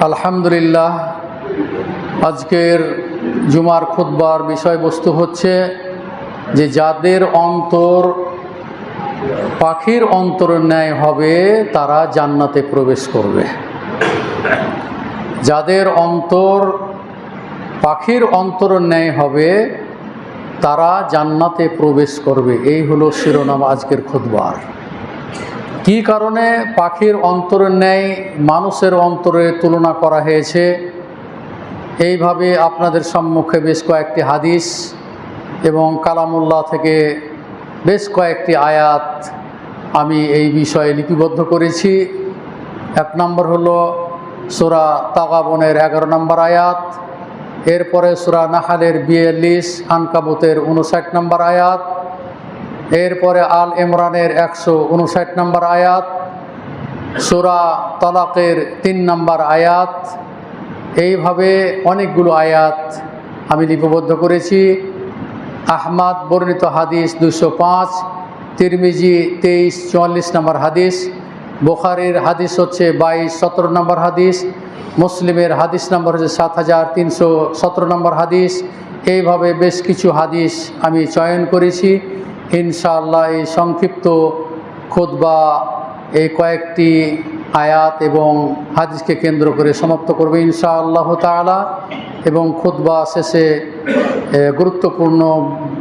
আলহামদুলিল্লাহ, আজকের জুমার খুতবার বিষয়বস্তু হচ্ছে যে যাদের অন্তর, পাখির অন্তর ন্যায় হবে, তারা জান্নাতে প্রবেশ করবে। যাদের অন্তর, পাখির অন্তর ন্যায় হবে, তারা জান্নাতে প্রবেশ করবে। এই হলো শিরোনাম আজকের খুতবার। কি কারণে পাখির অন্তরের ন্যায় মানুষের অন্তরে তুলনা করা হয়েছে? এইভাবে আপনাদের সম্মুখে বেশ কয়েকটি হাদিস এবং কালামুল্লাহ থেকে বেশ কয়েকটি আয়াত আমি এই বিষয়ে লিপিবদ্ধ করেছি। এক নম্বর হলো সুরা তাগাবনের এগারো নম্বর আয়াত, এরপরে সুরা নাহালের বিয়াল্লিশ, আনকাবুতের উনষাট নম্বর আয়াত এরপরে আল ইমরানের একশো উনষাট নম্বর আয়াত, সুরা তালাকের তিন নম্বর আয়াত। এইভাবে অনেকগুলো আয়াত আমি লিপিবদ্ধ করেছি। আহমাদ বর্ণিত হাদিস দুশো পাঁচ, তিরমিজি তেইশ, চুয়াল্লিশ নম্বর হাদিস, বোখারির হাদিস হচ্ছে বাইশ, সতেরো নম্বর হাদিস, মুসলিমের হাদিস নম্বর হচ্ছে সাত হাজার তিনশো সতেরো নম্বর হাদিস। এইভাবে বেশ কিছু হাদিস আমি চয়ন করেছি। ইনশাআল্লাহ এই সংক্ষিপ্ত খুতবা, এই কয়েকটি আয়াত এবং হাদিসকে কেন্দ্র করে সমাপ্ত করবে ইনশাআল্লাহ তাআলা। এবং খুতবা শেষে গুরুত্বপূর্ণ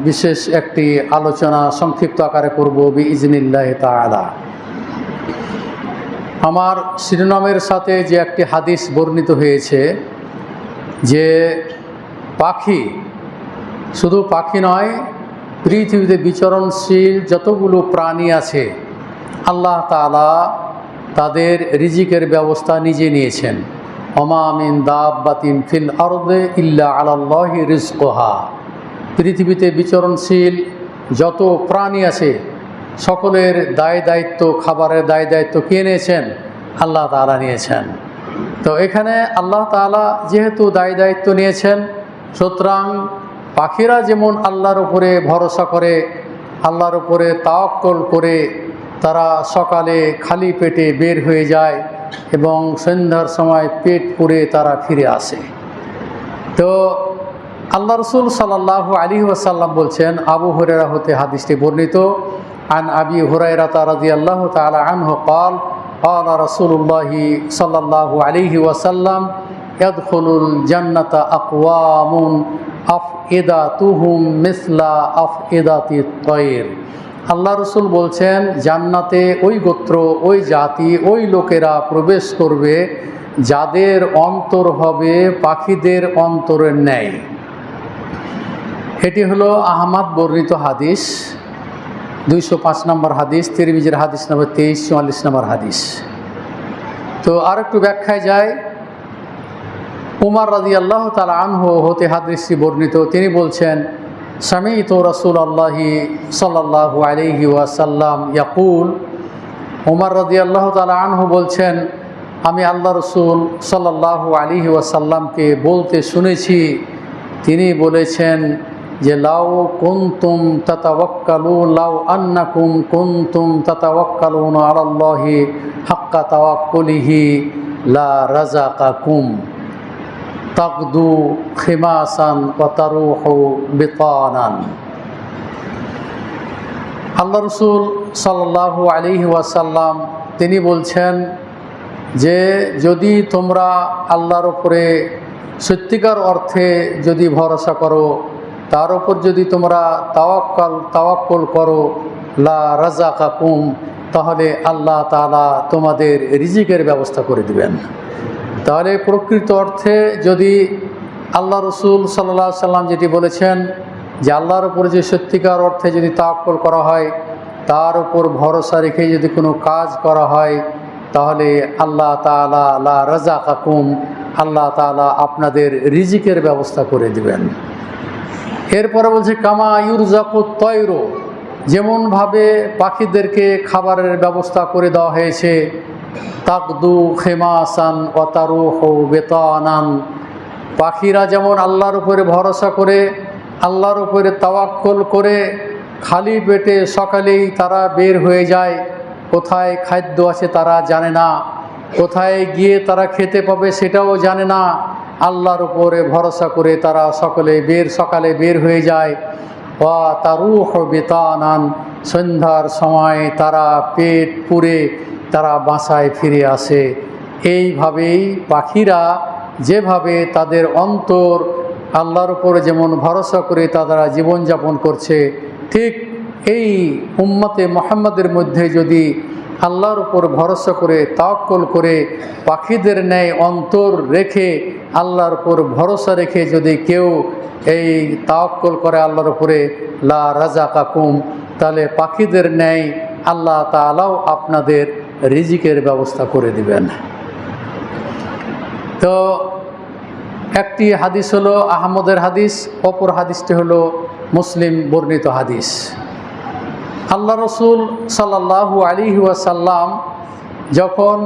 বিশেষ একটি আলোচনা সংক্ষিপ্ত আকারে করব বি ইজনিল্লাহ তাআলা। আমার শিরোনামের সাথে যে একটি হাদিস বর্ণিত হয়েছে যে পাখি শুধু পাখি নয় পৃথিবীতে বিচরণশীল যতগুলো প্রাণী আছে, আল্লাহ তালা তাদের রিজিকের ব্যবস্থা নিজে নিয়েছেন। অমামিন দাব্বাতিন ফিল আরদে ইল্লা আলাল্লাহি রিজকোহা। পৃথিবীতে বিচরণশীল যত প্রাণী আছে, সকলের দায় দায়িত্ব, খাবারের দায় দায়িত্ব কে নিয়েছেন? আল্লাহ তালা নিয়েছেন। তো এখানে আল্লাহ তালা যেহেতু দায় দায়িত্ব নিয়েছেন, সুতরাং পাখিরা যেমন আল্লাহর উপরে ভরসা করে আল্লাহর উপরে তাওয়াক্কল করে তারা সকালে খালি পেটে বের হয়ে যায় এবং সন্ধ্যার সময় পেট পুড়ে তারা ফিরে আসে তো আল্লাহ রসুল সাল্লাহ আলী ওয়াসাল্লাম বলছেন আবু হুরেরা হতে হাদিসটি বর্ণিত আন আবি হুরাইরাতা রাজি আল্লাহ তালা আনহু قال قال رسول الله صلى الله عليه وسلم আকওয়ামুন আফ এদা তুহুম আফ আল্লাহ রসুল বলছেন, জান্নাতে ওই গোত্র, ওই জাতি, ওই লোকেরা প্রবেশ করবে যাদের অন্তর হবে পাখিদের অন্তরের ন্যায়। এটি হলো আহমাদ বর্ণিত হাদিস, দুইশো পাঁচ নম্বর হাদিস, তিরিমিজের হাদিস নম্বর তেইশ, চুয়াল্লিশ নম্বর হাদিস। তো আর একটু ব্যাখ্যায় যায় উমার রাজি আল্লাহ তালা আনহু হতে হাদিসটি বর্ণিত। তিনি বলছেন স্বামী তো রসুল আল্লাহি সাল্লাহ আলহি ওয়াসাল্লাম ইয়াকুল। উমার রাজি আল্লাহ তালা আনহু বলছেন, আমি আল্লাহ রসুল সাল্লাহ আলিহি ওয়াসাল্লামকে বলতে শুনেছি। তিনি বলেছেন যে, লাউ কুন্তুম তাতাওয়াক্কালু, লাউ আন্নাকুম কুন্তুম তাতাওয়াক্কালুন আলাল্লাহি হাক্কা তাওয়াক্কুলিহি, লা রাযাকাকুম। তাকদু খিমাসান আল্লাহ রসুল সাল্লাল্লাহু আলাইহি ওয়াসাল্লাম, তিনি বলছেন যে যদি তোমরা আল্লাহর উপরে সত্যিকার অর্থে যদি ভরসা করো, তার উপর যদি তোমরা তাওয়াক্কাল, তাওয়াক্কল করো, লা রাজা কাকুম তাহলে আল্লাহ তালা তোমাদের রিজিকের ব্যবস্থা করে দিবেন। তাহলে প্রকৃত অর্থে যদি আল্লাহ রসুল সাল্লা সাল্লাম যেটি বলেছেন যে আল্লাহর উপরে যে সত্যিকার অর্থে যদি তাওয়াক্কল করা হয়, তার উপর ভরসা রেখে যদি কোনো কাজ করা হয়, তাহলে আল্লাহ তালা লা রাজা কাকুম আল্লাহ তালা আপনাদের রিজিকের ব্যবস্থা করে দিবেন। এরপরে বলছে, কামা ইউরজাকু তৈর, যেমনভাবে পাখিদেরকে খাবারের ব্যবস্থা করে দেওয়া হয়েছে তাকদু খেমাসান অতারু হো বেতানান। পাখিরা যেমন আল্লাহর উপরে ভরসা করে, আল্লাহর উপরে তাওয়াক্কল করে, খালি পেটে সকালেই তারা বের হয়ে যায়। কোথায় খাদ্য আছে তারা জানে না। কোথায় গিয়ে তারা খেতে পাবে সেটাও জানে না। আল্লাহর উপরে ভরসা করে তারা সকলে বের, সকালে বের হয়ে যায়। ওয়া তারুহ বেতানান। সন্ধ্যার সময় তারা পেট পুরে তারা বাসায় ফিরে আসে। এইভাবেই পাখিরা যেভাবে তাদের অন্তর আল্লাহর উপরে যেমন ভরসা করে তারা জীবনযাপন করছে, ঠিক এই উম্মতে মোহাম্মদের মধ্যে যদি আল্লাহর উপর ভরসা করে, তাওয়াক্কল করে পাখিদের ন্যায় অন্তর রেখে, আল্লাহর উপর ভরসা রেখে যদি কেউ এই তাওয়াক্কল করে আল্লাহর উপরে, লা রাজা কাকুম তাহলে পাখিদের ন্যায় আল্লাহ তালাও আপনাদের রিজিকের ব্যবস্থা করে দিবেন। তো একটি হাদিস হলো আহমদের হাদিস, অপর হাদিসটি হলো মুসলিম বর্ণিত হাদিস। আল্লাহ রসুল সাল্লাহু আলী ওয়াসাল্লাম যখন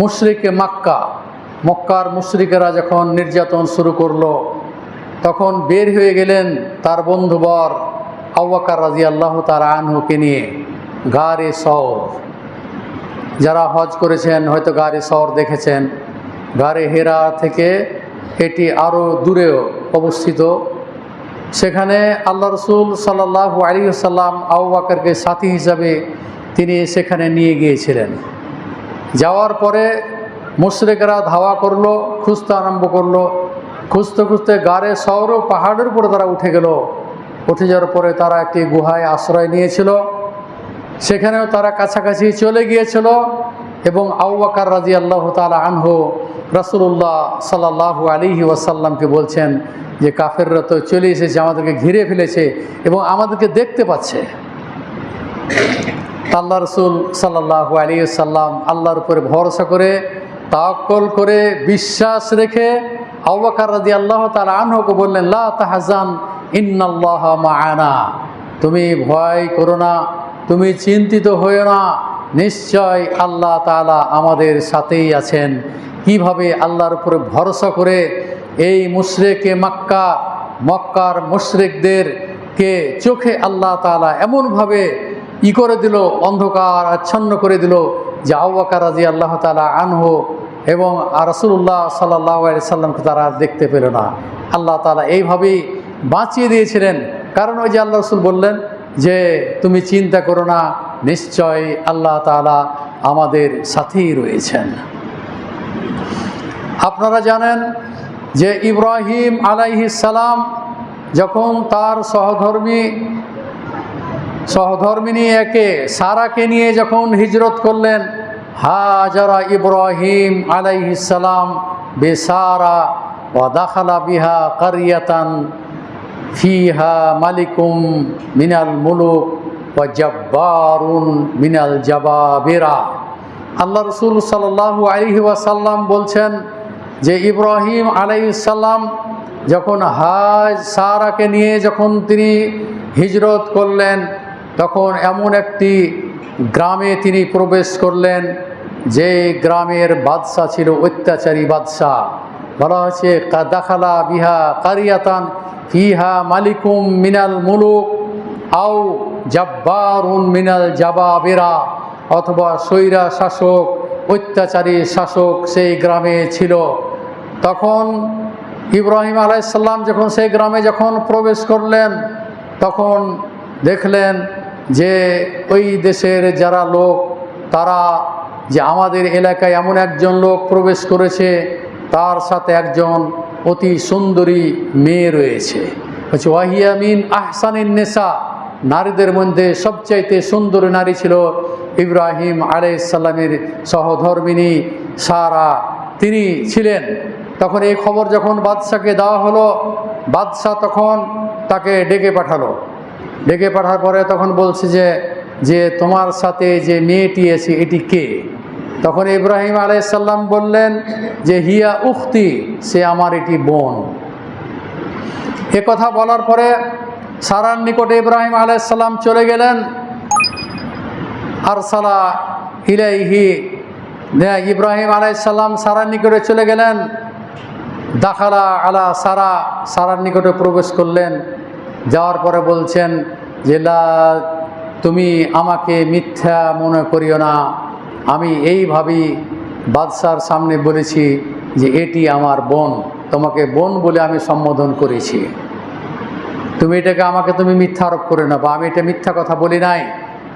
মুশরিকে মাক্কা, মক্কার মুশরিকেরা যখন নির্যাতন শুরু করল, তখন বের হয়ে গেলেন তার বন্ধুবর আউ্বাকার রাজি আল্লাহ তার আনহুকে নিয়ে গারে শহর যারা হজ করেছেন, হয়তো গাড়ি শহর দেখেছেন, গাড়ি হেরা থেকে এটি আরও দূরেও অবস্থিত। সেখানে আল্লাহ রসুল সাল্লাহ আলী সাল্লাম আউ বাকরকে সাথী হিসাবে তিনি সেখানে নিয়ে গিয়েছিলেন। যাওয়ার পরে মুশরেকরা ধাওয়া করল, খুঁজতে আরম্ভ করল। খুঁজতে খুঁজতে গাড়ে শহরও পাহাড়ের উপরে তারা উঠে গেল। উঠে যাওয়ার পরে তারা একটি গুহায় আশ্রয় নিয়েছিল। সেখানেও তারা কাছাকাছি চলে গিয়েছিল এবং আউবাকার রাজি আল্লাহ তালা আনহু রাসুল্লাহ সাল্লাহ আলিহি ওয়াসাল্লামকে বলছেন যে, কাফেররা তো চলে এসেছে, আমাদেরকে ঘিরে ফেলেছে এবং আমাদেরকে দেখতে পাচ্ছে। আল্লাহ রসুল সাল্লাহ আলী সাল্লাম আল্লাহর উপরে ভরসা করে তাকল করে, বিশ্বাস রেখে আউবাকার রাজি আল্লাহ তালা আনহকে বললেন, লা তাহাজান, ইন্নাল্লাহ মায়ানা তুমি ভয় করো না তুমি চিন্তিত হয়েও না। নিশ্চয় আল্লাহ তালা আমাদের সাথেই আছেন। কীভাবে আল্লাহর উপরে ভরসা করে এই মুশরেকে মাক্কা, মক্কার মুশরেকদেরকে চোখে আল্লাহ তালা এমনভাবে ই করে দিল, অন্ধকার আচ্ছন্ন করে দিল যে আউবাকার রাজি আল্লাহ তালা আনহো এবং রাসুল্লাহ সাল্লাহ সাল্লামকে তারা আর দেখতে পেল না। আল্লাহ তালা এইভাবেই বাঁচিয়ে দিয়েছিলেন। কারণ ওই যে আল্লাহ রসুল বললেন যে তুমি চিন্তা করো না নিশ্চয় আল্লাহ তালা আমাদের সাথেই রয়েছেন। আপনারা জানেন যে ইব্রাহিম সালাম যখন তার সহধর্মী, সহধর্মিনী একে সারাকে নিয়ে যখন হিজরত করলেন, হাজারা ইব্রাহিম সালাম বেসারা ওয়াদাখালা বিহা কারিয়াতান ফিহা মালিকুম মিনাল মুলুক ওয়া জব্বারুন মিনাল জাবাবেরা। আল্লাহ রসুল সাল্লাল্লাহু আলাইহি ওয়াসাল্লাম বলছেন যে ইব্রাহিম আলাইসাল্লাম যখন হাজ সারাকে নিয়ে যখন তিনি হিজরত করলেন, তখন এমন একটি গ্রামে তিনি প্রবেশ করলেন যে গ্রামের বাদশাহ ছিল অত্যাচারী বাদশাহ বলা হয়েছে দাখালা বিহা কারিয়াতান ফিহা মালিকুম মিনাল মুলুক আও জাব্বারুন মিনাল জাবা বেরা অথবা, সৈরা শাসক, অত্যাচারী শাসক সেই গ্রামে ছিল। তখন ইব্রাহিম আলাইসাল্লাম যখন সেই গ্রামে যখন প্রবেশ করলেন, তখন দেখলেন যে, ওই দেশের যারা লোক, তারা যে আমাদের এলাকায় এমন একজন লোক প্রবেশ করেছে, তার সাথে একজন অতি সুন্দরী মেয়ে রয়েছে। হচ্ছে ওয়াহিয়ামিন আহসানিন নেশা নারীদের মধ্যে সবচাইতে সুন্দর নারী ছিল ইব্রাহিম আলাইসাল্লামের সহধর্মিনী সারা। তিনি ছিলেন, তখন এই খবর যখন বাদশাকে দেওয়া হলো, বাদশাহ তখন তাকে ডেকে পাঠালো। ডেকে পাঠার পরে তখন বলছে যে যে তোমার সাথে যে মেয়েটি আছে, এটি কে? তখন ইব্রাহিম আলাইসাল্লাম বললেন যে, হিয়া উখতি, সে আমার এটি বোন। এ কথা বলার পরে সারার নিকটে ইব্রাহিম আলাইসাল্লাম চলে গেলেন। আর সালা ইলাইহি ইব্রাহিম আলাইসাল্লাম সারার নিকটে চলে গেলেন। দাখালা আলা সারা, সারার নিকটে প্রবেশ করলেন। যাওয়ার পরে বলছেন যে তুমি আমাকে মিথ্যা মনে করিও না। আমি এইভাবেই বাদশার সামনে বলেছি যে এটি আমার বোন, তোমাকে বোন বলে আমি সম্বোধন করেছি। তুমি এটাকে আমাকে তুমি মিথ্যা আরোপ করে না বা আমি এটা মিথ্যা কথা বলি নাই।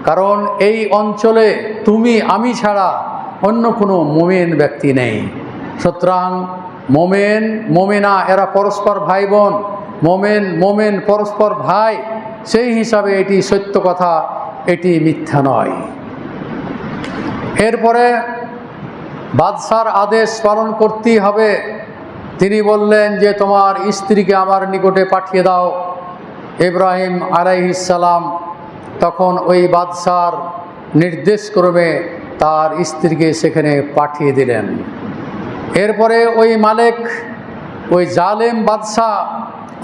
কারণ এই অঞ্চলে তুমি, আমি ছাড়া অন্য কোনো মোমেন ব্যক্তি নেই। সুতরাং মোমেন, মোমেনা, এরা পরস্পর ভাই বোন মোমেন মোমেন, পরস্পর ভাই। সেই হিসাবে এটি সত্য কথা, এটি মিথ্যা নয়। এরপরে বাদশার আদেশ পালন করতেই হবে। তিনি বললেন যে, তোমার স্ত্রীকে আমার নিকটে পাঠিয়ে দাও। ইব্রাহিম আলাইহিসালাম তখন ওই বাদশার নির্দেশক্রমে তার স্ত্রীকে সেখানে পাঠিয়ে দিলেন। এরপরে ওই মালিক, ওই জালেম বাদশাহ,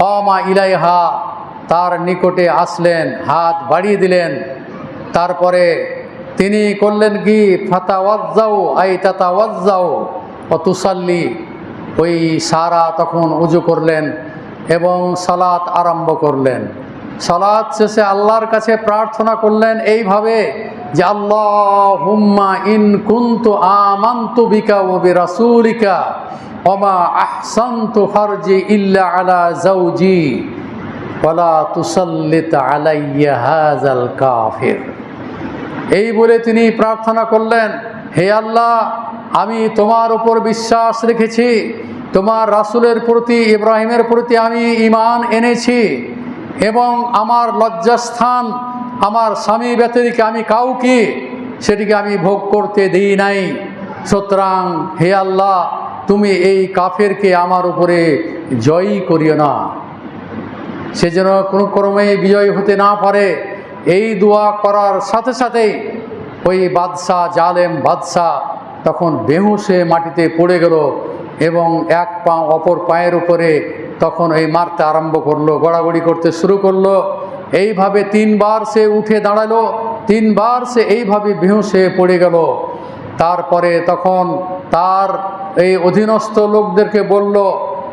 অমা ইলাইহা, তার নিকটে আসলেন, হাত বাড়িয়ে দিলেন। তারপরে তিনি করলেন কি? ফাতা ওয়াজ্জাও আই তাতা ওয়াজ্জাও অতুসাল্লি। ওই সারা তখন উজু করলেন এবং সালাত আরম্ভ করলেন। সালাত শেষে আল্লাহর কাছে প্রার্থনা করলেন এইভাবে যে আল্লাহ হুম্মা ইন কুন্তু আমান্তু বিকা ও বিরাসুলিকা অমা আহসান্তু ফারজি ইল্লা আলা জাউজি ওয়ালা তুসাল্লিত আলাইয়া হাজাল কাফির। এই বলে তিনি প্রার্থনা করলেন, হে আল্লাহ, আমি তোমার উপর বিশ্বাস রেখেছি। তোমার রাসুলের প্রতি, ইব্রাহিমের প্রতি আমি ঈমান এনেছি এবং আমার লজ্জাস্থান, আমার স্বামী ব্যতিরিকে আমি কাউকে সেটিকে আমি ভোগ করতে দিই নাই। সুতরাং, হে আল্লাহ, তুমি এই কাফেরকে আমার উপরে জয়ী করিও না। সে যেন কোনো ক্রমে বিজয় হতে না পারে। এই দোয়া করার সাথে সাথেই ওই বাদশাহ জালেম বাদশাহ তখন বেহুশে মাটিতে পড়ে গেল এবং এক পা অপর পায়ের উপরে তখন এই মারতে আরম্ভ করল, গড়াগড়ি করতে শুরু করল। এইভাবে তিনবার সে উঠে দাঁড়াল, তিনবার সে এইভাবে বেহুশে পড়ে গেল। তারপরে তখন তার এই অধীনস্থ লোকদেরকে বলল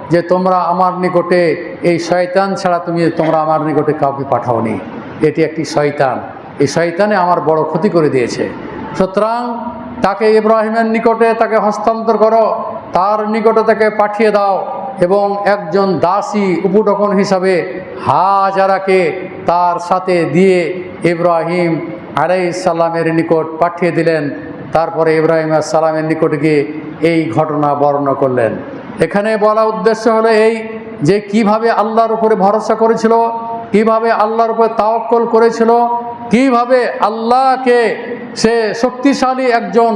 যে, তোমরা আমার নিকটে, এই শয়তান ছাড়া তুমি, তোমরা আমার নিকটে কাউকে পাঠাওনি। এটি একটি শয়তান। এই শয়তানে আমার বড় ক্ষতি করে দিয়েছে। সুতরাং তাকে ইব্রাহিমের নিকটে তাকে হস্তান্তর করো, তার নিকটে তাকে পাঠিয়ে দাও এবং একজন দাসী উপটকন হিসাবে হাজারাকে তার সাথে দিয়ে ইব্রাহিম আলাইসাল্লামের নিকট পাঠিয়ে দিলেন। তারপরে ইব্রাহিম সালামের নিকট গিয়ে এই ঘটনা বর্ণনা করলেন। এখানে বলা উদ্দেশ্য হলো এই যে কীভাবে আল্লাহর উপরে ভরসা করেছিল কীভাবে আল্লাহর উপরে তাওয়াক্কল করেছিল? কীভাবে আল্লাহকে সে শক্তিশালী একজন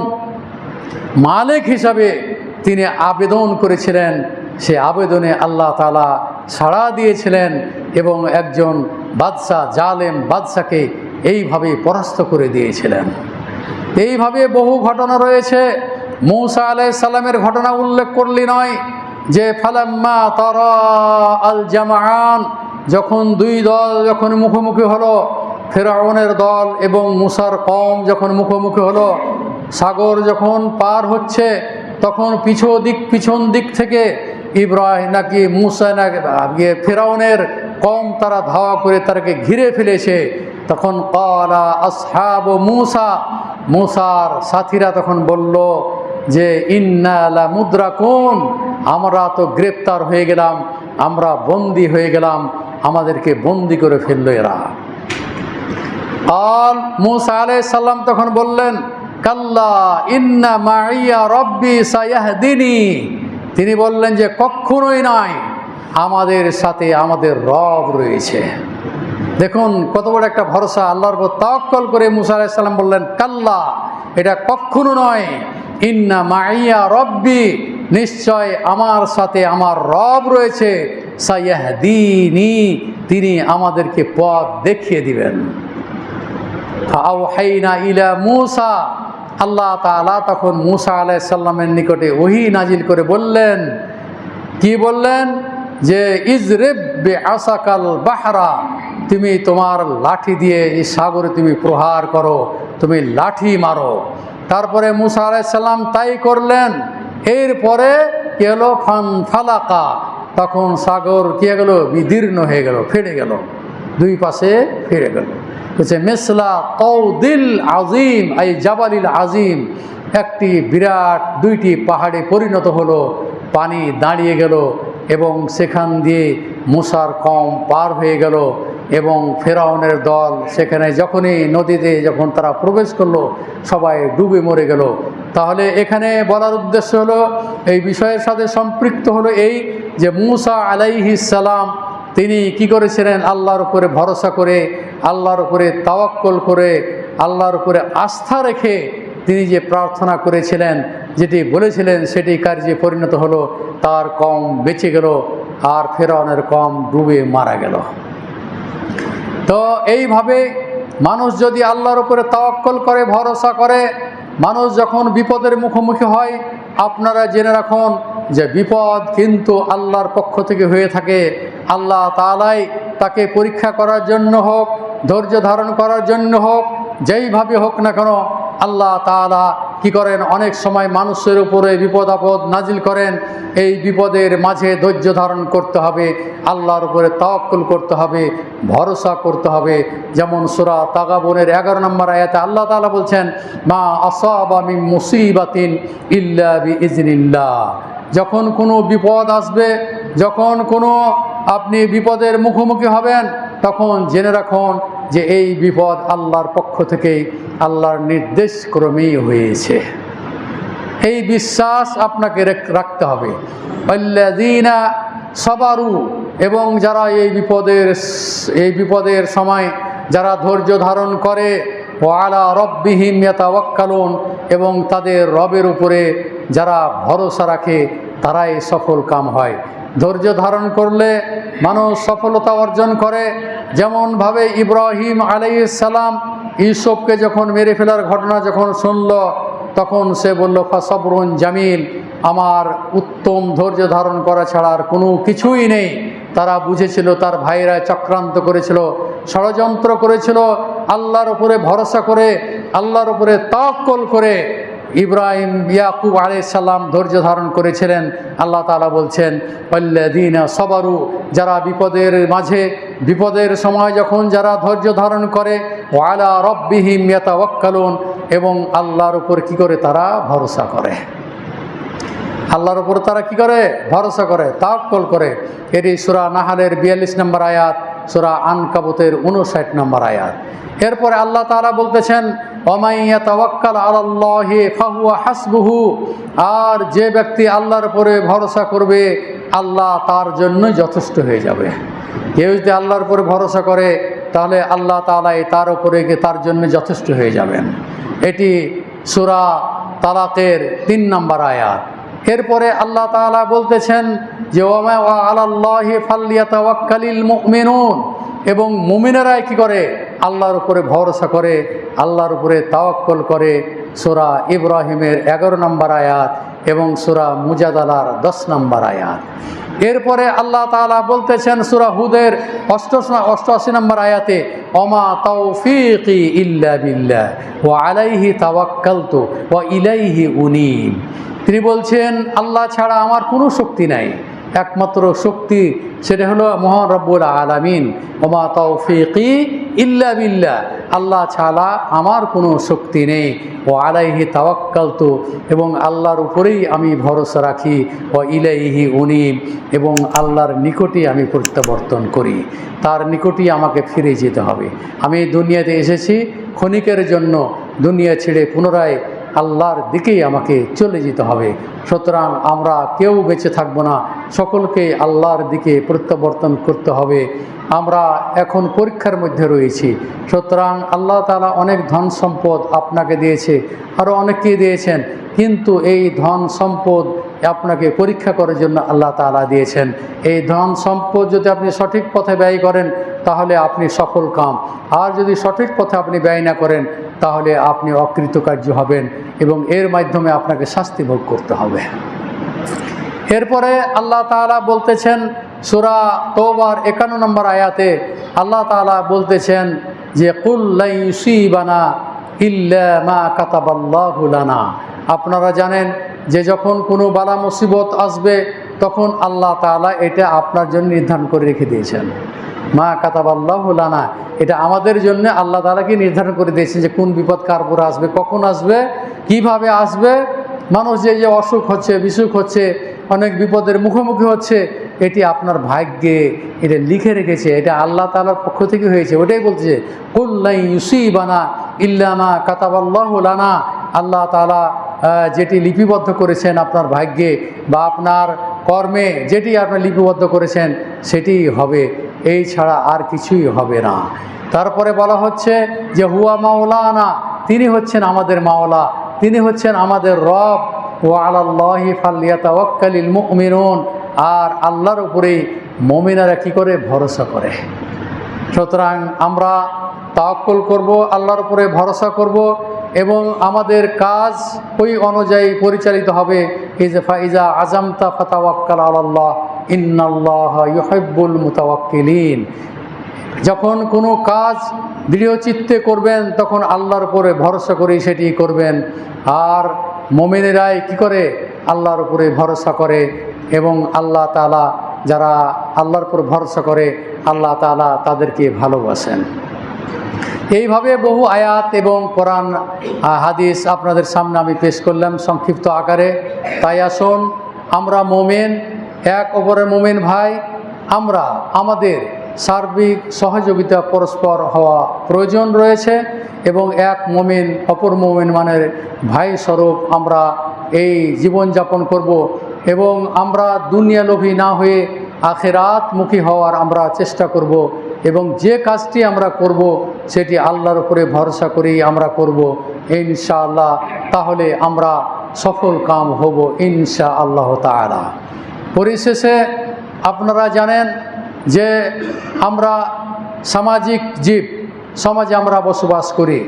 মালিক হিসাবে তিনি আবেদন করেছিলেন, সে আবেদনে আল্লাহ তালা সাড়া দিয়েছিলেন এবং একজন বাদশাহ, জালেম বাদশাকে এইভাবে পরাস্ত করে দিয়েছিলেন। এইভাবে বহু ঘটনা রয়েছে। মৌসা আলাই সাল্লামের ঘটনা উল্লেখ করলি নয় যে, ফালাম্মা তরা আল জামান যখন দুই দল যখন মুখোমুখি হলো, ফেরাউনের দল এবং মুসার কম যখন মুখোমুখি হলো, সাগর যখন পার হচ্ছে, তখন পিছু দিক পিছন দিক থেকে ইব্রাহিম নাকি মুসা ইয়ে ফেরাউনের কম তারা ধাওয়া করে তারাকে ঘিরে ফেলেছে। তখন কলা আসহাব মুসা, মুসার সাথীরা তখন বলল যে ইন্নালা মুদ্রা কোন আমরা তো গ্রেপ্তার হয়ে গেলাম, আমরা বন্দি হয়ে গেলাম আমাদেরকে বন্দি করে ফেলল এরা। আর মুসা আলাই সাল্লাম তখন বললেন, কাল্লা ইন্না মাইয়া রব্বি সায়াহদিনী। তিনি বললেন যে কখনোই নয় আমাদের সাথে আমাদের রব রয়েছে। দেখুন কত বড় একটা ভরসা, আল্লাহর উপর করে মুসা আলাইসাল্লাম বললেন, কাল্লা, এটা কখনো নয়, ইন্না মাইয়া রব্বি নিশ্চয় আমার সাথে আমার রব রয়েছে সাইয়াহদিনী তিনি আমাদেরকে পথ দেখিয়ে দিবেন। আউহাইনা ইলা মুসা, আল্লাহ তাআলা তখন মুসা আলাইসাল্লামের নিকটে ওহি নাজিল করে বললেন, কি বললেন? যে ইজরেব বে আসাকাল বাহরা, তুমি তোমার লাঠি দিয়ে এই সাগরে তুমি প্রহার করো, তুমি লাঠি মারো। তারপরে মুসা আলাইসাল্লাম তাই করলেন এরপরে কি হলো? ফান ফালাকা। তখন সাগর কি গেল? বিদীর্ণ হয়ে গেল ফেড়ে গেল। দুই পাশে ফিরে গেল। হচ্ছে মেসলা কৌদিল আজিম, আই জাবালিল আজিম। একটি বিরাট, দুইটি পাহাড়ে পরিণত হলো, পানি দাঁড়িয়ে গেল এবং সেখান দিয়ে মুসার কম পার হয়ে গেল এবং ফেরাউনের দল সেখানে যখনই নদীতে যখন তারা প্রবেশ করল, সবাই ডুবে মরে গেল। তাহলে এখানে বলার উদ্দেশ্য হলো, এই বিষয়ের সাথে সম্পৃক্ত হলো এই যে মুসা সালাম, তিনি কি করেছিলেন? আল্লাহর উপরে ভরসা করে, আল্লাহর উপরে তাওয়াক্কল করে, আল্লাহর উপরে আস্থা রেখে তিনি যে প্রার্থনা করেছিলেন, যেটি বলেছিলেন, সেটি কার্যে পরিণত হলো, তার কম বেঁচে গেল। আর ফেরাউনের কম ডুবে মারা গেল। তো এইভাবে মানুষ যদি আল্লাহর উপরে তাওয়াক্কল করে, ভরসা করে, মানুষ যখন বিপদের মুখোমুখি হয়, আপনারা জেনে রাখুন যে বিপদ কিন্তু আল্লাহর পক্ষ থেকে হয়ে থাকে। আল্লাহ তালাই তাকে পরীক্ষা করার জন্য হোক, ধৈর্য ধারণ করার জন্য হোক, যেইভাবে হোক না কেন, আল্লাহ তাআলা কি করেন? অনেক সময় মানুষের উপরে বিপদ আপদ নাজিল করেন। এই বিপদের মাঝে ধৈর্য ধারণ করতে হবে, আল্লাহর উপরে তাওয়াক্কুল করতে হবে, ভরসা করতে হবে। যেমন সুরা তাগাবনের এগারো নম্বর আয়াতে আল্লাহ তালা বলছেন, মা আসাবা মিন মুসিবাতিন ইল্লা বিইজনিল্লাহ যখন কোনো বিপদ আসবে, যখন কোনো আপনি বিপদের মুখোমুখি হবেন, তখন জেনে রাখুন যে এই বিপদ আল্লাহর পক্ষ থেকে আল্লাহর নির্দেশ ক্রমেই হয়েছে। এই বিশ্বাস আপনাকে রাখতে হবে। সবারু এবং যারা এই বিপদের এই বিপদের সময় যারা ধৈর্য ধারণ করে ও আলা রব্বিহিম ইয়াতাওয়াক্কালুন এবং তাদের রবের উপরে যারা ভরসা রাখে, তারাই সফল কাম হয়। ধৈর্য ধারণ করলে মানুষ সফলতা অর্জন করে। যেমনভাবে ইব্রাহিম আলাইসালাম ইউসুফকে যখন মেরে ফেলার ঘটনা যখন শুনল, তখন সে বলল, ফাসবরুন জামিল, আমার উত্তম ধৈর্য ধারণ করা ছাড়া আর কোনো কিছুই নেই। তারা বুঝেছিল, তার ভাইরা চক্রান্ত করেছিল, ষড়যন্ত্র করেছিল, আল্লাহর উপরে ভরসা করে, আল্লাহর উপরে তাক্কল করে ইব্রাহিম ইয়াকুব আলাইসাল্লাম ধৈর্য ধারণ করেছিলেন। আল্লাহ তালা বলছেন পল্লাদিনা সবারু যারা বিপদের মাঝে, বিপদের সময় যখন যারা ধৈর্য ধারণ করে, ওয়ালা রব্বিহিম ইয়াতাওয়াক্কালুন এবং আল্লাহর উপর কি করে তারা ভরসা করে। আল্লাহর উপর তারা কি করে? ভরসা করে, তাওয়াক্কল করে। এটি সুরা নাহালের বিয়াল্লিশ নম্বর আয়াত, সুরা আনকাবতের উনষাট নম্বর আয়াত। এরপরে আল্লাহ তাআলা বলতেছেন অমাইয়া তাওয়াক্কাল আলাল্লাহি ফাহুয়া হাসবুহু, আর যে ব্যক্তি আল্লাহর উপরে ভরসা করবে, আল্লাহ তার জন্য যথেষ্ট হয়ে যাবে। কেউ যদি আল্লাহর উপরে ভরসা করে, তাহলে আল্লাহ তালাই তার উপরে গিয়ে তার জন্য যথেষ্ট হয়ে যাবেন। এটি সুরা তালাকের তিন নম্বর আয়াত। এরপরে আল্লাহ তাআলা বলতেছেন যে ওমা ওয়া ফাল্লিয়া ফাল্লিয়াতাওয়াক্কালিল মুমিনুন। এবং মুমিনেরাই কি করে? আল্লাহর উপরে ভরসা করে, আল্লাহর উপরে তাওয়াক্কল করে। সূরা ইব্রাহিমের এগারো নম্বর আয়াত এবং সূরা মুজাদালার দশ নম্বর আয়াত। এরপরে আল্লাহ তাআলা বলতেছেন সূরা হুদের অষ্ট অষ্টআশি নম্বর আয়াতে অমা তৌফিকি ইল্লা বিল্লাহ, ওয়া আলাইহি তাওয়াক্কালতু, ওয়া ইলাইহি উনীব। তিনি বলছেন, আল্লাহ ছাড়া আমার কোনো শক্তি নাই। একমাত্র শক্তি সেটা হলো মহান রব্বুল আলামিন। ওমা তৌফিকি ইল্লা বিল্লাহ। আল্লাহ ছাড়া আমার কোনো শক্তি নেই। ও আলাইহি তাওয়াক্কালতু। এবং আল্লাহর উপরেই আমি ভরসা রাখি। ও ইলাইহি উনিম এবং আল্লাহর নিকটই আমি প্রত্যাবর্তন করি। তার নিকটই আমাকে ফিরে যেতে হবে। আমি দুনিয়াতে এসেছি। ক্ষণিকের জন্য দুনিয়া ছেড়ে পুনরায় আল্লাহর দিকেই আমাকে চলে যেতে হবে। সুতরাং আমরা কেউ বেঁচে থাকব না। সকলকে আল্লাহর দিকে প্রত্যাবর্তন করতে হবে। আমরা এখন পরীক্ষার মধ্যে রয়েছি। সুতরাং আল্লাহ তালা অনেক ধন সম্পদ আপনাকে দিয়েছে আরও অনেককেই দিয়েছেন। কিন্তু এই ধন সম্পদ আপনাকে পরীক্ষা করার জন্য আল্লাহ তাআলা দিয়েছেন। এই ধন সম্পদ যদি আপনি সঠিক পথে ব্যয় করেন, তাহলে আপনি সফল কাম। আর যদি সঠিক পথে আপনি ব্যয় না করেন, তাহলে আপনি অকৃতকার্য হবেন এবং এর মাধ্যমে আপনাকে শাস্তি ভোগ করতে হবে। এরপরে আল্লাহ তাআলা বলতেছেন, সুরা তোবার একান্ন নম্বর আয়াতে আল্লাহ তাআলা বলতেছেন যে কুল্লাইসিবানা ইল্লা মা কাতাবাল্লাহু লানা। আপনারা জানেন যে যখন কোনো বালা মুসিবত আসবে, তখন আল্লাহ তাআলা এটা আপনার জন্য নির্ধারণ করে রেখে দিয়েছেন। মা কাতাবাল্লাহু লানা, এটা আমাদের জন্য আল্লাহ তাআলা কি নির্ধারণ করে দিয়েছেন যে কোন বিপদ কার উপরে আসবে, কখন আসবে, কীভাবে আসবে? মানুষ যে যে অসুখ হচ্ছে, বিসুখ হচ্ছে, অনেক বিপদের মুখোমুখি হচ্ছে, এটি আপনার ভাগ্যে এটা লিখে রেখেছে, এটা আল্লাহ তালার পক্ষ থেকে হয়েছে। ওটাই বলছে কুল্লাই ইউসিবানা ইল্লামা কাতাবাল্লাহ লানা। আল্লাহ তালা যেটি লিপিবদ্ধ করেছেন আপনার ভাগ্যে বা আপনার কর্মে যেটি আপনি লিপিবদ্ধ করেছেন, সেটি হবে। এই ছাড়া আর কিছুই হবে না। তারপরে বলা হচ্ছে যে, হুয়া মাওলানা, তিনি হচ্ছেন আমাদের মাওলা, তিনি হচ্ছেন আমাদের রব। ও আল্লাহি ফাল্লিয়াতাওয়াক্কালিল মুমিনুন। আর আল্লাহর উপরেই মমিনারা কি করে? ভরসা করে। সুতরাং আমরা তাওয়াক্কুল করব, আল্লাহর উপরে ভরসা করব। আমাদের কাজ ওই অনুযায়ী পরিচালিত হবে। ইজা ফাইজা আজামতা ফাতাওয়াক্কাল আল্লাহ ইন্নাল্লাহ ইউহিব্বুল মুতাওয়াক্কিলিন। যখন কোনো কাজ দৃঢ় চিত্তে করবেন, তখন আল্লাহর উপরে ভরসা করে সেটি করবেন। আর মোমেনেরাই কি করে? আল্লাহর উপরে ভরসা করে এবং আল্লাহ তালা যারা আল্লাহর উপর ভরসা করে, আল্লাহ তালা তাদেরকে ভালোবাসেন। এইভাবে বহু আয়াত এবং কোরআন হাদিস আপনাদের সামনে আমি পেশ করলাম সংক্ষিপ্ত আকারে। তাই আসুন, আমরা মোমেন, এক অপরের মোমেন ভাই, আমরা, আমাদের সার্বিক সহযোগিতা পরস্পর হওয়া প্রয়োজন রয়েছে এবং এক মোমেন, অপর মোমেন মানের ভাই স্বরূপ আমরা এই জীবনযাপন করব এবং আমরা দুনিয়ালোভী না হয়ে আখেরাতমুখী হওয়ার আমরা চেষ্টা করব এবং যে কাজটি আমরা করব, সেটি আল্লাহর উপরে ভরসা করেই আমরা করব। ইনশাআল্লাহ, তাহলে আমরা সফল কাম হব ইনশা আল্লাহ তালা পরিশেষে আপনারা জানেন যে আমরা সামাজিক জীব, সমাজে আমরা বসবাস করি।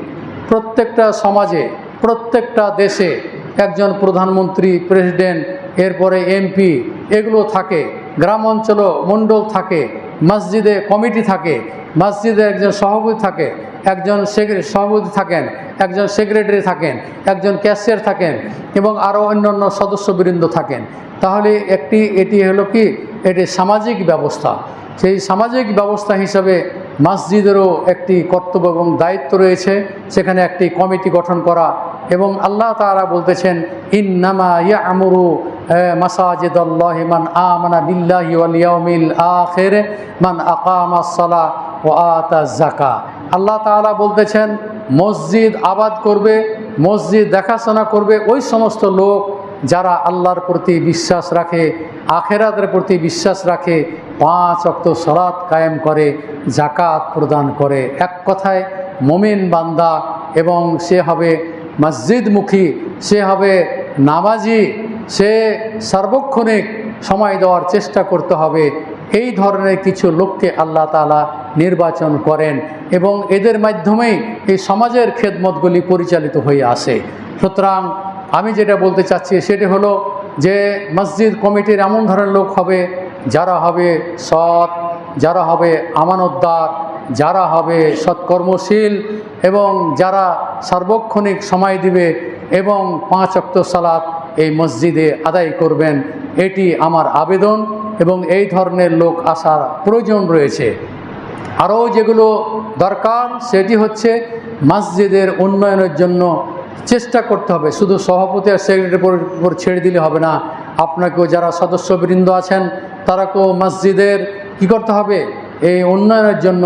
প্রত্যেকটা সমাজে, প্রত্যেকটা দেশে একজন প্রধানমন্ত্রী, প্রেসিডেন্ট, এরপরে এমপি, এগুলো থাকে। গ্রাম অঞ্চল মণ্ডল থাকে, মসজিদে কমিটি থাকে, মসজিদে একজন সভাপতি থাকে, একজন সভাপতি থাকেন, একজন সেক্রেটারি থাকেন, একজন ক্যাশিয়ার থাকেন এবং আরও অন্যান্য সদস্যবৃন্দ থাকেন। তাহলে একটি, এটি হলো কি? এটি সামাজিক ব্যবস্থা। সেই সামাজিক ব্যবস্থা হিসাবে মসজিদেরও একটি কর্তব্য এবং দায়িত্ব রয়েছে। সেখানে একটি কমিটি গঠন করা এবং আল্লাহ তাআলা বলতেছেন, ইন্নামা ইয়ামুরু মাসাজিদ আল্লাহ মান আল্লাহ বলতেছেন, মসজিদ আবাদ করবে, মসজিদ দেখাশোনা করবে ওই সমস্ত লোক যারা আল্লাহর প্রতি বিশ্বাস রাখে, আখেরাতের প্রতি বিশ্বাস রাখে, পাঁচ অক্ত সলাৎ কায়েম করে জাকাত প্রদান করে। এক কথায়, মমিন বান্দা এবং সে হবে মসজিদমুখী, সে হবে নামাজি, সে সার্বক্ষণিক সময় দেওয়ার চেষ্টা করতে হবে। এই ধরনের কিছু লোককে আল্লাহ তালা নির্বাচন করেন এবং এদের মাধ্যমেই এই সমাজের খেদমতগুলি পরিচালিত হয়ে আসে। সুতরাং আমি যেটা বলতে চাচ্ছি সেটি হলো যে মসজিদ কমিটির এমন ধরনের লোক হবে যারা হবে সৎ, যারা হবে আমানতদার যারা হবে সৎকর্মশীল এবং যারা সার্বক্ষণিক সময় দিবে এবং পাঁচ অক্ত সালাত এই মসজিদে আদায় করবেন, এটি আমার আবেদন এবং এই ধরনের লোক আসার প্রয়োজন রয়েছে। আরও যেগুলো দরকার, সেটি হচ্ছে মসজিদের উন্নয়নের জন্য চেষ্টা করতে হবে। শুধু সভাপতি আর সেক্রেটারি উপর ছেড়ে দিলে হবে না। আপনাকেও যারা সদস্যবৃন্দ আছেন, তারাকেও মসজিদের কি করতে হবে? এই উন্নয়নের জন্য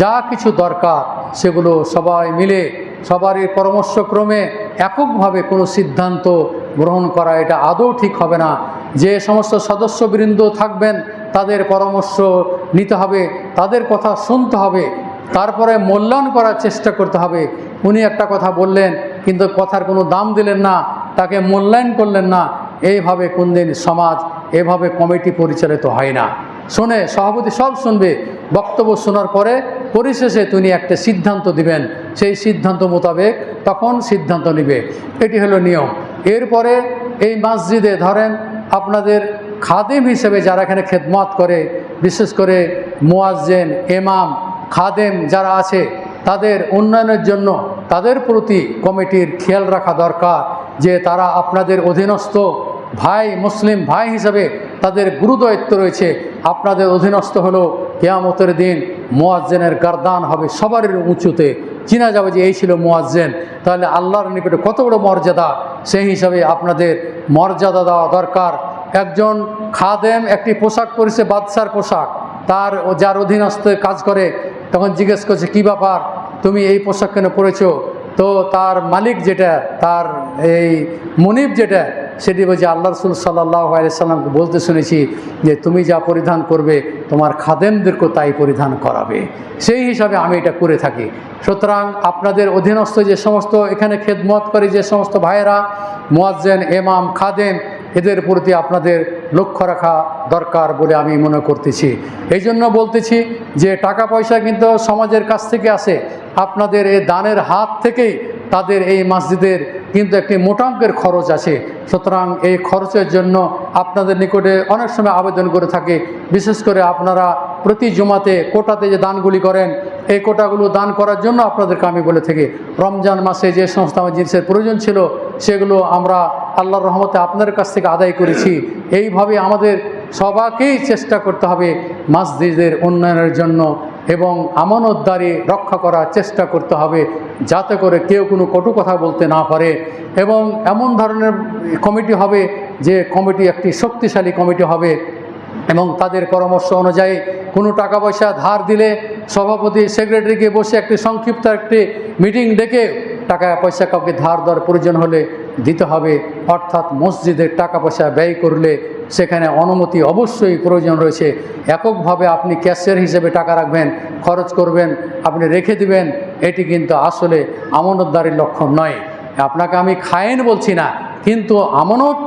যা কিছু দরকার, সেগুলো সবাই মিলে, সবারই পরামর্শক্রমে এককভাবে কোনো সিদ্ধান্ত গ্রহণ করা, এটা আদৌ ঠিক হবে না। যে সমস্ত সদস্যবৃন্দ থাকবেন, তাদের পরামর্শ নিতে হবে, তাদের কথা শুনতে হবে, তারপরে মূল্যায়ন করার চেষ্টা করতে হবে। উনি একটা কথা বললেন, কিন্তু কথার কোনো দাম দিলেন না, তাকে মূল্যায়ন করলেন না। এইভাবে কোনদিন সমাজ, এভাবে কমিটি পরিচালিত হয় না। শোনে, সভাপতি সব শুনবে। বক্তব্য শোনার পরে পরিশেষে তিনি একটা সিদ্ধান্ত দিবেন। সেই সিদ্ধান্ত মোতাবেক তখন সিদ্ধান্ত নেবে। এটি হলো নিয়ম। এরপরে এই মসজিদে ধরেন আপনাদের খাদেম হিসেবে যারা এখানে খেদমত করে, বিশেষ করে মুয়াজ্জেন এমাম খাদেম যারা আছে, তাদের উন্নয়নের জন্য তাদের প্রতি কমিটির খেয়াল রাখা দরকার যে তারা আপনাদের অধীনস্থ ভাই, মুসলিম ভাই হিসাবে তাদের গুরুদায়িত্ব রয়েছে। আপনাদের অধীনস্থ হলো কেয়ামতের দিন মোয়াজ্জেনের গারদান হবে সবারই উঁচুতে। চিনা যাবে যে এই ছিল মোয়াজ্জেন। তাহলে আল্লাহর নিকটে কত বড় মর্যাদা? সেই হিসাবে আপনাদের মর্যাদা দেওয়া দরকার। একজন খাদেম একটি পোশাক পরেছে, বাদশার পোশাক। তার যার অধীনস্থ কাজ করে, তখন জিজ্ঞেস করছে, কী ব্যাপার? তুমি এই পোশাক কেন পরেছো? তো তার মালিক যেটা, তার এই মনিব যেটা, সেটি বলছে, আল্লাহ রসুল সাল্লাহ আলাইসাল্লামকে বলতে শুনেছি যে তুমি যা পরিধান করবে, তোমার খাদেমদেরকেও তাই পরিধান করাবে। সেই হিসাবে আমি এটা করে থাকি। সুতরাং আপনাদের অধীনস্থ যে সমস্ত এখানে খেদমত করে যে সমস্ত ভাইয়েরা, মোয়াজ্জেন এমাম খাদেম, এদের প্রতি আপনাদের লক্ষ্য রাখা দরকার বলে আমি মনে করতেছি। এই জন্য বলতেছি যে টাকা পয়সা কিন্তু সমাজের কাছ থেকে আসে। আপনাদের এই দানের হাত থেকেই তাদের এই মসজিদের কিন্তু একটি মোটা অঙ্কের খরচ আছে। সুতরাং এই খরচের জন্য আপনাদের নিকটে অনেক সময় আবেদন করে থাকে। বিশেষ করে আপনারা প্রতি জমাতে কোটাতে যে দানগুলি করেন, এই কোটাগুলো দান করার জন্য আপনাদেরকে আমি বলে থাকি। রমজান মাসে যে সমস্ত আমার জিনিসের প্রয়োজন ছিল, সেগুলো আমরা আল্লাহর রহমতে আপনাদের কাছ থেকে আদায় করেছি। এইভাবে আমাদের সবাকেই চেষ্টা করতে হবে মসজিদের উন্নয়নের জন্য। এবং আমানতদারি রক্ষা করার চেষ্টা করতে হবে যাতে করে কেউ কোনো কটু কথা বলতে না পারে। এবং এমন ধরনের কমিটি হবে যে কমিটি একটি শক্তিশালী কমিটি হবে এবং তাদের পরামর্শ অনুযায়ী কোনো টাকা পয়সা ধার দিলে সভাপতি সেক্রেটারিকে বসে একটি সংক্ষিপ্ত একটি মিটিং ডেকে টাকা পয়সা কাউকে ধার দেওয়ার প্রয়োজন হলে দিতে হবে। অর্থাৎ মসজিদের টাকা পয়সা ব্যয় করলে সেখানে অনুমতি অবশ্যই প্রয়োজন রয়েছে। এককভাবে আপনি ক্যাশিয়ার হিসেবে টাকা রাখবেন, খরচ করবেন, আপনি রেখে দিবেন, এটি কিন্তু আসলে আমানতদারির লক্ষণ নয়। আপনাকে আমি খায়েন বলছি না, কিন্তু আমানত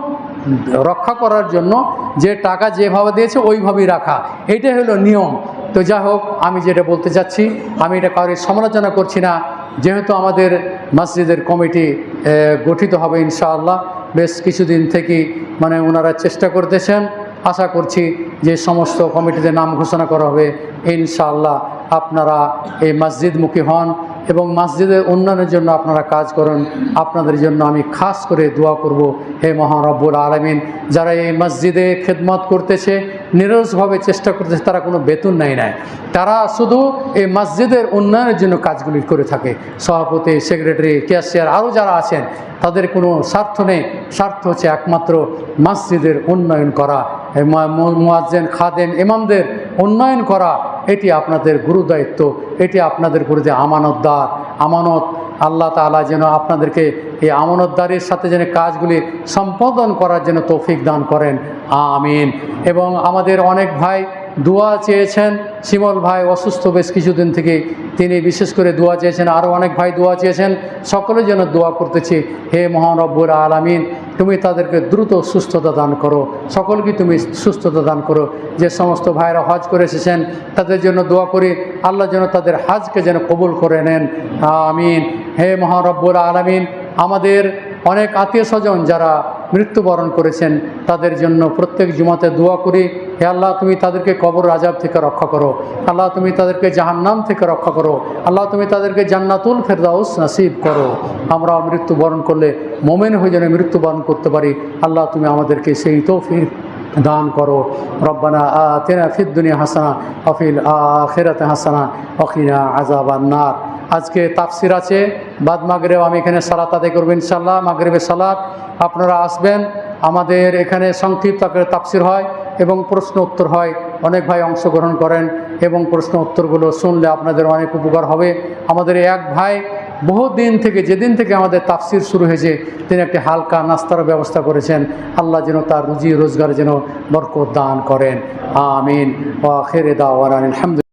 রক্ষা করার জন্য যে টাকা যেভাবে দিয়েছে ওইভাবেই রাখা। এইটাই হলো নিয়ম। তো যাই হোক, আমি যেটা বলতে চাচ্ছি, আমি এটা কারোর সমালোচনা করছি না। যেহেতু আমাদের মসজিদের কমিটি গঠিত হবে ইনশাআল্লাহ। বেশ কিছুদিন থেকেই মানে ওনারা চেষ্টা করতেছেন। আশা করছি যে সমস্ত কমিটিতে নাম ঘোষণা করা হবে। ইনশাআল্লাহ আপনারা এই মসজিদমুখী হন। এবং মসজিদের উন্নয়নের জন্য আপনারা কাজ করুন। আপনাদের জন্য আমি খাস করে দোয়া করব, হে মহারব্বুল আলমিন। যারা এই মসজিদে খেদমত করতেছে নিরসভাবে চেষ্টা করতেছে, তারা কোনো বেতন নেয় নেয় তারা শুধু এই মসজিদের উন্নয়নের জন্য কাজগুলি করে থাকে। সভাপতি, সেক্রেটারি, ক্যাশিয়ার আরও যারা আছেন, তাদের কোনো স্বার্থ নেই। স্বার্থ হচ্ছে একমাত্র মসজিদের উন্নয়ন করা। মুয়াজ্জেন, খাদেম, ইমামদের উন্নয়ন করা, এটি আপনাদের গুরুদায়িত্ব। এটি আপনাদের প্রতি আমানতদার আমানত, আল্লাহ তালা যেন আপনাদেরকে এই আমানতদারির সাথে যেন কাজগুলি সম্পাদন করার জন্য তৌফিক দান করেন। আমিন। এবং আমাদের অনেক ভাই দোয়া চেয়েছেন। শিমল ভাই অসুস্থ, বেশ কিছুদিন থেকে তিনি বিশেষ করে দোয়া চেয়েছেন। আরও অনেক ভাই দোয়া চেয়েছেন। সকলের জন্য দোয়া করতেছি হে মহানব্বুর আলামিন, তুমি তাদেরকে দ্রুত সুস্থতা দান করো। সকলকে তুমি সুস্থতা দান করো। যে সমস্ত ভাইরা হজ করে এসেছেন, তাদের জন্য দোয়া করি। আল্লাহ যেন তাদের হাজকে যেন কবুল করে নেন। আমিন। হে মহানব্বুর আলামিন, আমাদের অনেক আত্মীয় স্বজন যারা মৃত্যুবরণ করেছেন। তাদের জন্য প্রত্যেক জুমাতে দোয়া করি, হে আল্লাহ তুমি তাদেরকে কবর আজাব থেকে রক্ষা করো। আল্লাহ তুমি তাদেরকে জাহান্নাম থেকে রক্ষা করো। আল্লাহ তুমি তাদেরকে জান্নাতুল ফেরদাউস নাসিব করো। আমরা মৃত্যুবরণ করলে মোমেন হয়ে যেন মৃত্যুবরণ করতে পারি। আল্লাহ তুমি আমাদেরকে সেই তৌফিক দান করো। রব্বানা আতেনা ফিদ দুনিয়া হাসানা অফিল আখেরাতে হাসানা অখিনা আজাবান নার। আজকে তাফসির আছে। বাদ মাগরেব আমি এখানে সালাত আদায় করব ইনশাল্লাহ মাগরেবের সালাত আপনারা আসবেন। আমাদের এখানে সংক্ষিপ্ত আকারে তাফসির হয় এবং প্রশ্ন উত্তর হয়। অনেক ভাই অংশগ্রহণ করেন এবং প্রশ্ন উত্তরগুলো শুনলে আপনাদের অনেক উপকার হবে। আমাদের এক ভাই বহু দিন থেকে, যেদিন থেকে আমাদের তাফসির শুরু হয়েছে, তিনি একটি হালকা নাস্তার ব্যবস্থা করেছেন। আল্লাহ যেন তার রুজি রোজগার যেন বরকত দান করেন। আমিন। আলহামদুলিল্লাহ।